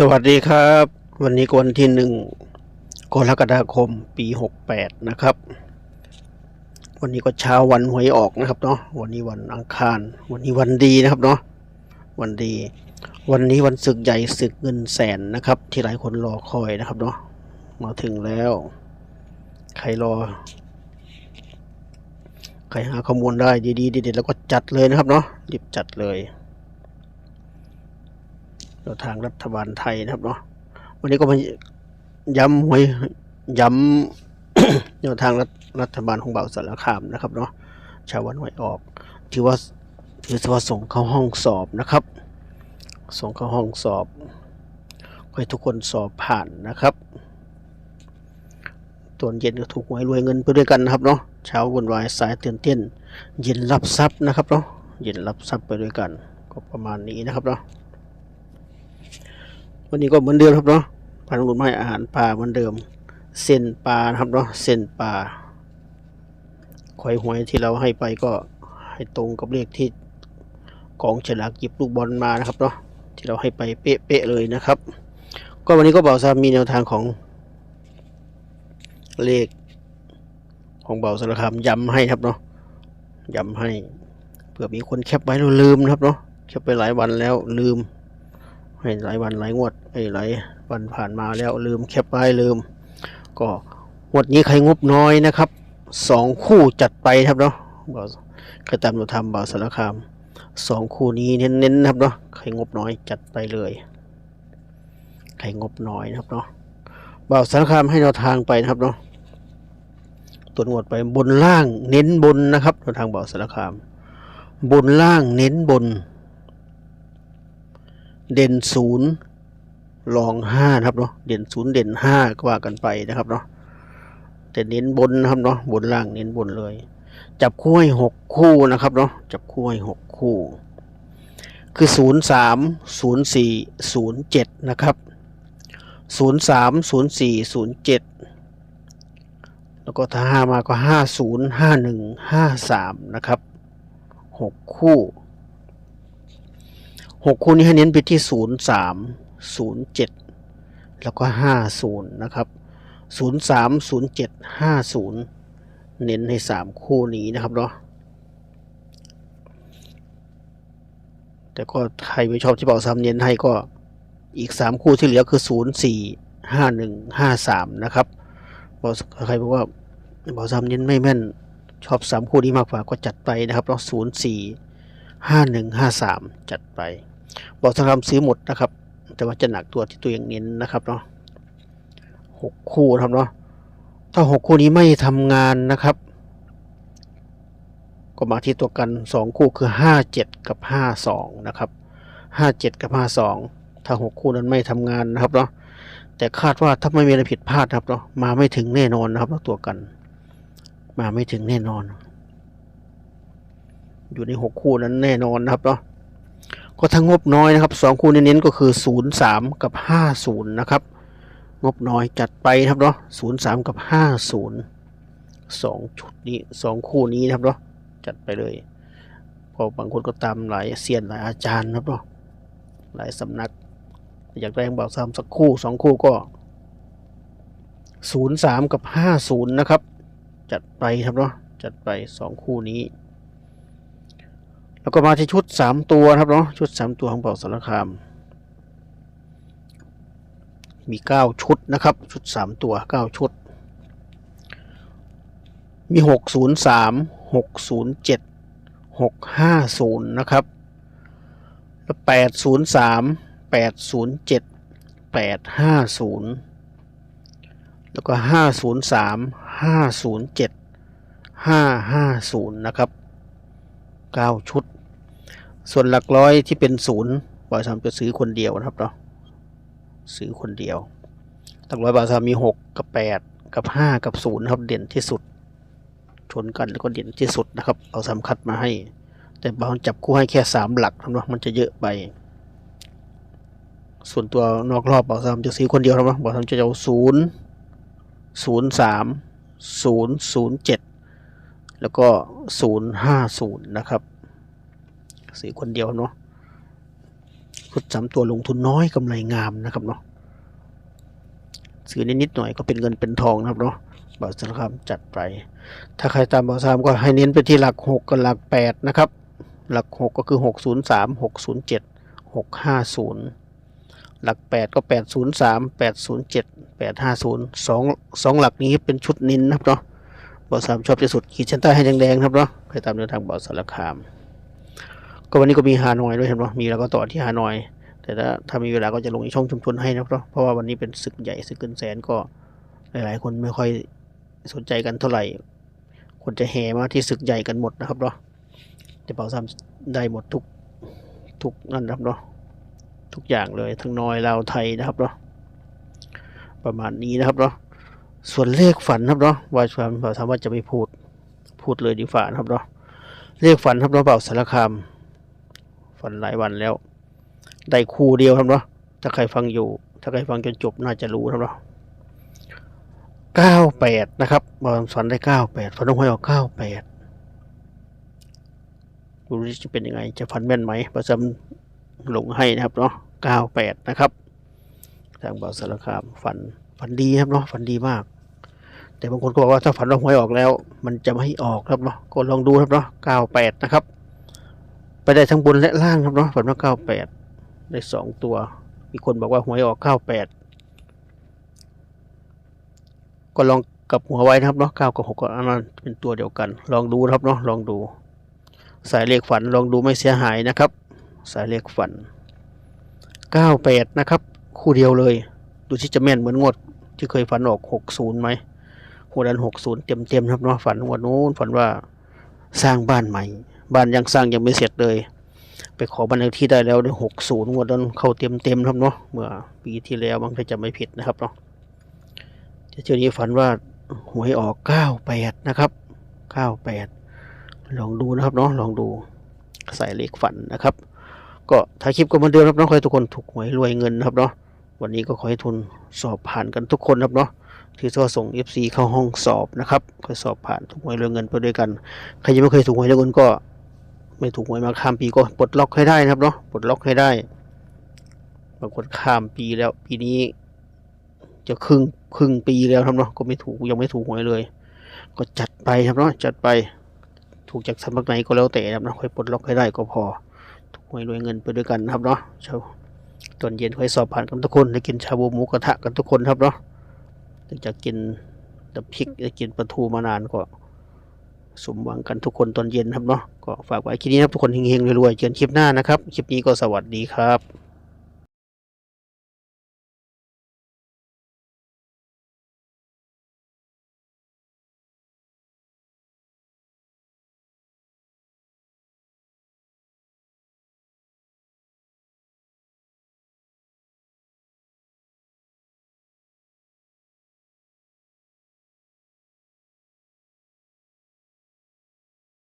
สวัสดีครับ วันนี้กวันที่หนึ่งกรกฎาคมปีหกแปดนะครับ วันนี้ก็เช้าวันหวยออกนะครับเนาะวันนี้วันอังคาร วันนี้วันดีนะครับเนาะวันดี วันนี้วันศึกใหญ่ศึกเงินแสนนะครับ ที่หลายคนรอคอยนะครับเนาะมาถึงแล้ว ใครรอ ใครหาข้อมูลได้ดีๆเด็ดๆแล้วก็จัดเลยนะครับเนาะรีบจัดเลย แนวทางรัฐบาลไทยนะครับเนาะวันนี้ก็มาย้ำหวยย้ำแนวทางรัฐรัฐบาลของเบาสารคามนะครับเนาะชาววันหวยออกถือว่าถือว่าส่งเข้าห้องสอบนะครับ ส่งเข้าห้องสอบให้ทุกคนสอบผ่านนะครับตอนเย็นก็ถูกหวยรวยเงินไปด้วยกันนะครับเนาะเช้าวุ่นวายสายเตื่นเต้นเย็นรับทรัพย์นะครับเนาะเย็นรับทรัพย์ไปด้วยกัน ก็ประมาณนี้นะครับเนาะ วันนี้ก็เหมือนเดิมครับเนาะพันธุ์ไม้อาหารปลาเหมือนเดิม เส้นปลานะครับเนาะเส้นปลาคอยหวยที่เราให้ไปก็ให้ตรงกับเลขที่กองฉลากหยิบลูกบอลมานะครับเนาะที่เราให้ไปเป๊ะๆเลยนะครับ ก็วันนี้ก็เบาซามีแนวทางของเลขของเบาสารคามย้ำให้ครับเนาะย้ำให้เผื่อมีคนแคปไว้แล้วลืมนะครับเนาะแคปไปหลายวันแล้วลืม ห้หลายวันหลายงวดไอ้หลายวันผ่านมาแล้วลืมแคปไปลืม ก็งวดนี้ใครงบน้อยนะครับสองคู่จัดไปครับเนาะบ่าวกระตามเราทำบ่าวสารคามสองคู่นี้เน้นๆนะครับเนาะใครงบน้อยจัดไปเลยใครงบน้อยนะครับเนาะบ่าวสารคามให้แนวทางไปนะครับเนาะตัวงวดไปบนล่างเน้นบนนะครับแนวทางบ่าวสารคาม บนล่างเน้นบน เด่นศูนย์รองห้านะครับเนาะเด่นศูนย์เด่นห้าก็ว่ากันไปนะครับเนาะแต่เน้นบนนะครับเนาะบนล่างเน้นบนเลย จับคู่ให้หกคู่นะครับเนาะจับคู่ให้หกคู่ คือศูนย์สามศูนย์สี่ศูนย์เจ็ดนะครับศูนย์สามศูนย์สี่ศูนย์เจ็ดแล้วก็ถ้าห้ามาก็ห้าศูนย์ห้าหนึ่งห้าสามนะครับหกคู่ หกคู่นี้ให้เน้นไปที่ศูนย์สามศูนย์เจ็ดแล้วก็ห้าศูนย์นะครับศูนย์สามศูนย์เจ็ดห้าศูนย์เน้นให้สามคู่นี้นะครับเนาะแต่ก็ใครไม่ชอบที่เบาซ้ำเน้นให้ก็อีกสามคู่ที่เหลือคือศูนย์สี่ห้าหนึ่งห้าสามนะครับบอกใครบอกว่าเบาซ้ำเน้นไม่แม่นชอบสามคู่นี้มากกว่าก็จัดไปนะครับเนาะศูนย์สี่ห้าหนึ่งห้าสามจัดไป บอกสารคามซื้อหมดนะครับ แต่ว่าจะหนักตัวที่ตัวเองเน้นนะครับเนาะหกคู่ครับเนาะถ้าหกคู่นี้ไม่ทำงานนะครับ ก็มาที่ตัวกันสองคู่คือห้าเจ็ดกับห้าสองนะครับห้าเจ็ดกับห้าสองถ้าหกคู่นั้นไม่ทำงานนะครับเนาะแต่คาดว่าถ้าไม่มีอะไรผิดพลาดครับเนาะมาไม่ถึงแน่นอนนะครับตัวกัน มาไม่ถึงแน่นอน อยู่ในหกคู่นั้นแน่นอนนะครับเนาะ ก็ถ้างบน้อยนะครับสองคู่เน้นๆก็คือศูนย์สามกับห้าศูนย์นะครับ งบน้อยจัดไปครับเนาะศูนย์สามกับห้าศูนย์สองชุดนี้สองคู่นี้นะครับเนาะจัดไปเลยพอบางคนก็ตามหลายเซียนหลายอาจารย์นะครับเนาะหลายสำนัก อยากได้เบาซ้ำสักคู่สองคู่ก็ศูนย์สามกับห้าศูนย์นะครับ จัดไปครับเนาะจัดไปสองคู่นี้ แล้วก็มาที่ชุดสามตัวครับเนาะชุดสามตัวของเป่าสารคาม มีเก้าชุดนะครับ ชุดสามตัวเก้าชุด มีหกศูนย์สามหกศูนย์เจ็ดหกห้าศูนย์นะครับแล้วแปดศูนย์สามแปดศูนย์เจ็ดแปดห้าศูนย์แล้วก็ห้าศูนย์สามห้าศูนย์เจ็ดห้าห้าศูนย์นะครับเก้าชุด ส่วนหลักร้อยที่เป็นศูนย์บอยสามจะซื้อคนเดียวนะครับเนาะซื้อคนเดียว หลักร้อยบอยสามมีหกกับแปดกับห้ากับศูนย์นะครับเด่นที่สุด ชนกันแล้วก็เด่นที่สุดนะครับ เอาสามคัดมาให้ แต่บางจับคู่ให้แค่สามหลักนะครับมันจะเยอะไป ส่วนตัวนอกรอบบอสามจะซื้อคนเดียวนะครับบอสามจะเอาศูนย์ศูนย์สามศูนย์ศูนย์เจ็ดแล้วก็ศูนย์ห้าศูนย์นะครับ ซื้อคนเดียวเนาะชุดสามตัวลงทุนน้อยกำไรงามนะครับเนาะซื้อนิดๆหน่อยก็เป็นเงินเป็นทองนะครับเนาะบ่าวสารคามจัดไป ถ้าใครตามบ่าวสามก็ให้เน้นไปที่หลักหกกับหลักแปดนะครับ หลักหกก็คือหกศูนย์สามหกศูนย์เจ็ดหกห้าศูนย์หลักแปดก็แปดศูนย์สามแปดศูนย์เจ็ดแปดห้าศูนย์สองสองหลักนี้เป็นชุดนินนะครับเนาะบ่าวสามชอบที่สุดขีดเส้นใต้ให้แดงๆครับเนาะใครตามแนวทางบ่าวสารคาม ก็วันนี้ก็มีฮานอยด้วยเห็นปะมีแล้วก็ต่อที่ฮานอย แต่ถ้าถ้ามีเวลาก็จะลงในช่องชุมชนให้นะครับเนาะเพราะว่าวันนี้เป็นศึกใหญ่ศึกเกินแสนก็หลายๆ คนไม่ค่อยสนใจกันเท่าไหร่ คนจะแห่มาที่ศึกใหญ่กันหมดนะครับเนาะแต่เป่าซ้ำได้หมดทุกทุกนั่นนะครับเนาะทุกอย่างเลยทั้งนอยลาวไทยนะครับเนาะประมาณนี้นะครับเนาะส่วนเลขฝันครับเนาะว่าความเป่าซ้ำว่าจะไม่พูดพูดเลยดีฝ่านะครับเนาะเลขฝันครับเนาะเป่าสารคาม ฝันหลายวันแล้ว ได้คู่เดียวครับเนาะถ้าใครฟังอยู่ ถ้าใครฟังจนจบน่าจะรู้ครับเนาะเก้าแปดนะครับบอลฝันได้เก้าแปดฝันต้องหวยออกเก้าแปดดูดิจะเป็นยังไง จะฝันแม่นไหมประจำลงให้นะครับเนาะเก้าแปดนะครับ ทางบอลสารคามฝันฝันดีครับเนาะฝันดีมาก แต่บางคนก็บอกว่าถ้าฝันว่าหวยออกแล้ว มันจะไม่ออกครับเนาะก็ลองดูครับเนาะเก้าแปดนะครับ ไปได้ทั้งบนและล่างครับเนาะฝันว่าเก้าแปดได้สองตัว มีคนบอกว่าหวยออกเก้าแปดก็ลองกับหัวไว้นะครับเนาะเก้ากับหกก็อันนั้นเป็นตัวเดียวกัน ลองดูครับเนาะลองดู สายเลขฝันลองดูไม่เสียหายนะครับ สายเลขฝันเก้าแปดนะครับ คู่เดียวเลย ดูที่จะแม่นเหมือนงวดที่เคยฝันออกหกศูนย์ไหมหัวดันหกศูนย์เต็มเต็มๆครับเนาะฝันงวดนู้นฝันว่าสร้างบ้านใหม่ บ้านยังสร้างยังไม่เสร็จเลย ไปขอบันเลขที่ได้แล้วได้หกศูนย์งวดนั้นเข้าเต็มเต็มครับเนาะเมื่อปีที่แล้วบางถ้าจะไม่ผิดนะครับเนาะเที่ยวนี้ฝันว่าหวยออกเก้าแปดนะครับเก้าแปดลองดูนะครับเนาะลองดูใส่เลขฝันนะครับ ก็ถ่ายคลิปก็เหมือนเดิมครับเนาะขอให้ทุกคนถูกหวยรวยเงินนะครับเนาะวันนี้ก็ขอให้ทุนสอบผ่านกันทุกคนครับเนาะที่จะส่ง FC เข้าห้องสอบนะครับคอยสอบผ่านถูกหวยรวยเงินไปด้วยกัน ใครยังไม่เคยถูกหวยรวยเงินก็ ไม่ถูกหวยมาข้ามปีก็ปลดล็อกให้ได้นะครับเนาะปลดล็อกให้ได้บางคนข้ามปีแล้ว ปีนี้ จะครึ่งครึ่งปีแล้วครับเนาะก็ไม่ถูกยังไม่ถูกหวยเลย ก็จัดไปครับเนาะจัดไป ถูกจากสำนักไหนก็แล้วแต่นะครับเนาะค่อยปลดล็อกให้ได้ก็พอ ถูกหวยรวยเงินไปด้วยกันนะครับเนาะเช้าตอนเย็นค่อยสอบผ่านกันทุกคนได้กินชาบูหมูกระทะกันทุกคนครับเนาะหลังจากกินน้ำพริกได้กินปลาทูมานานก็ สมหวังกันทุกคนตอนเย็นครับเนาะก็ฝากไว้คลิปนี้นะทุกคนเฮงๆรวยๆเจอกันคลิปหน้านะครับ คลิปนี้ก็สวัสดีครับ